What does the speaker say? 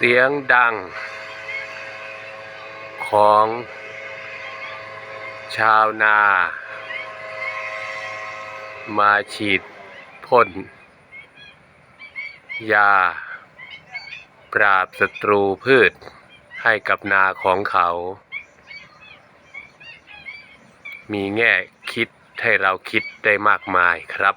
เสียงดัง ของชาวนา มาฉีดพ่นยา ปราบศัตรูพืชให้กับนาของเขา มีแง่คิดให้เราคิดได้มากมายครับ